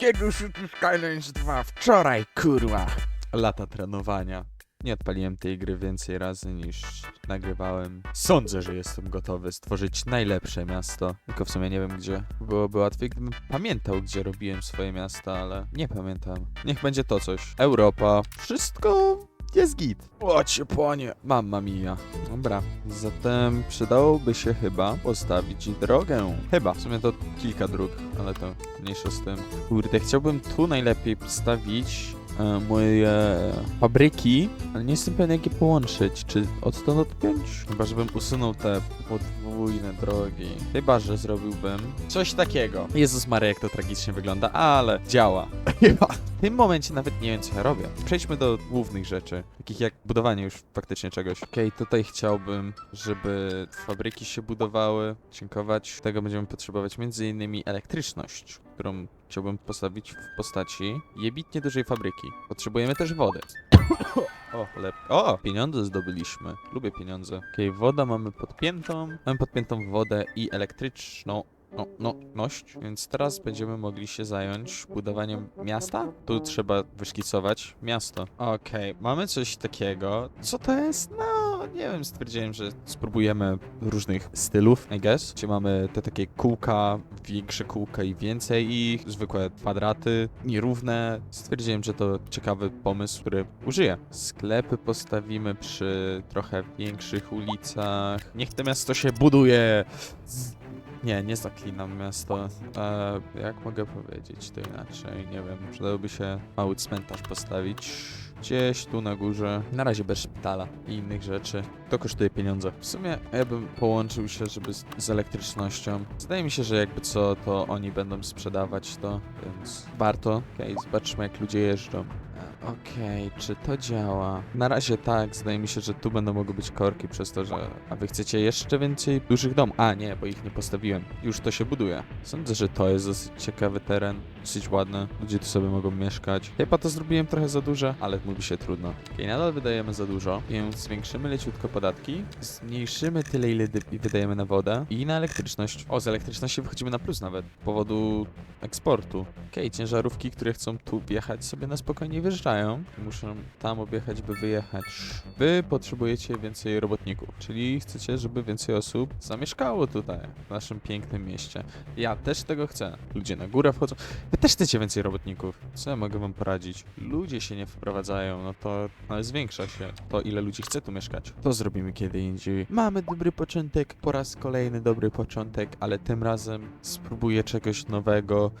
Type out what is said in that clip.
Kiedy City Skylines 2? Wczoraj, kurwa. Lata trenowania. Nie odpaliłem tej gry więcej razy niż nagrywałem. Sądzę, że jestem gotowy stworzyć najlepsze miasto. Tylko w sumie nie wiem gdzie. Byłoby łatwiej, gdybym pamiętał, gdzie robiłem swoje miasta, ale nie pamiętam. Niech będzie to coś. Europa. Wszystko jest git. Łocie płonie. Mamma mia. Dobra, zatem przydałoby się chyba postawić drogę. Chyba. W sumie to kilka dróg, ale to mniejsza z tym. Kurde, chciałbym tu najlepiej postawić e, moje fabryki, ale nie jestem pewien jak je połączyć. Czy odtąd odpiąć? Chyba, żebym usunął te podwójne drogi. Chyba, że zrobiłbym coś takiego. Jezus Maria, jak to tragicznie wygląda, ale działa. Chyba. W tym momencie nawet nie wiem, co ja robię. Przejdźmy do głównych rzeczy, takich jak budowanie już faktycznie czegoś. Okej, tutaj chciałbym, żeby fabryki się budowały, dziękować. Tego będziemy potrzebować m.in. elektryczność, którą chciałbym postawić w postaci jebitnie dużej fabryki. Potrzebujemy też wody. O, lep. O, pieniądze zdobyliśmy. Lubię pieniądze. Okej, woda mamy podpiętą. Mamy podpiętą wodę i elektryczną no, no, ność, więc teraz będziemy mogli się zająć budowaniem miasta. Tu trzeba wyszkicować miasto. Okej, mamy coś takiego. Co to jest? No, nie wiem, stwierdziłem, że spróbujemy różnych stylów, I guess. Gdzie mamy te takie kółka, większe kółka i więcej ich, zwykłe kwadraty, nierówne. Stwierdziłem, że to ciekawy pomysł, który użyję. Sklepy postawimy przy trochę większych ulicach. Niech to miasto się buduje! Nie, nie zaklinam miasto. E, jak mogę powiedzieć to inaczej? Nie wiem. Przydałoby się mały cmentarz postawić. Gdzieś tu na górze. Na razie bez szpitala i innych rzeczy. To kosztuje pieniądze. W sumie ja bym połączył się, żeby z, z elektrycznością. Zdaje mi się, że jakby co, to oni będą sprzedawać to, więc warto. Okej, zobaczmy jak ludzie jeżdżą. Okej, czy to działa? Na razie tak, zdaje mi się, że tu będą mogły być korki przez to, że... A wy chcecie jeszcze więcej dużych domów? A, nie, bo ich nie postawiłem. Już to się buduje. Sądzę, że to jest dosyć ciekawy teren, dosyć ładny. Ludzie tu sobie mogą mieszkać. Chyba to zrobiłem trochę za duże, ale mówi się trudno. Okej, nadal wydajemy za dużo, więc zwiększymy leciutko podatki. Zmniejszymy tyle, ile wydajemy na wodę i na elektryczność. O, z elektryczności wychodzimy na plus nawet, z powodu eksportu. Okej, ciężarówki, które chcą tu wjechać sobie na spokojnie wjeżdżają. Muszą tam objechać, by wyjechać. Wy potrzebujecie więcej robotników, czyli chcecie, żeby więcej osób zamieszkało tutaj, w naszym pięknym mieście. Ja też tego chcę. Ludzie na górę wchodzą. Też chcecie więcej robotników. Co ja mogę wam poradzić? Ludzie się nie wprowadzają, no to ale zwiększa się to, ile ludzi chce tu mieszkać. To zrobimy kiedy indziej. Mamy dobry początek, po raz kolejny dobry początek, ale tym razem spróbuję czegoś nowego.